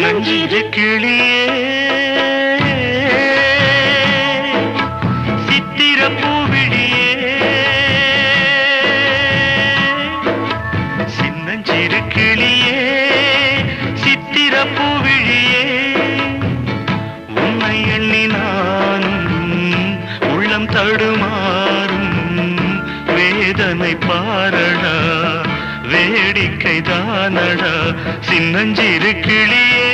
மஞ்சு கிளியே. சித்திர பூவிடியே. சின்னஞ்சிறு கிளியே சித்திர பூவிழியே உன்னை எண்ணி நானும் உள்ளம் தடுமாறும் வேதனை பாரடா வேடிக்கை தானடா. சின்னஞ்சிறு கிளியே.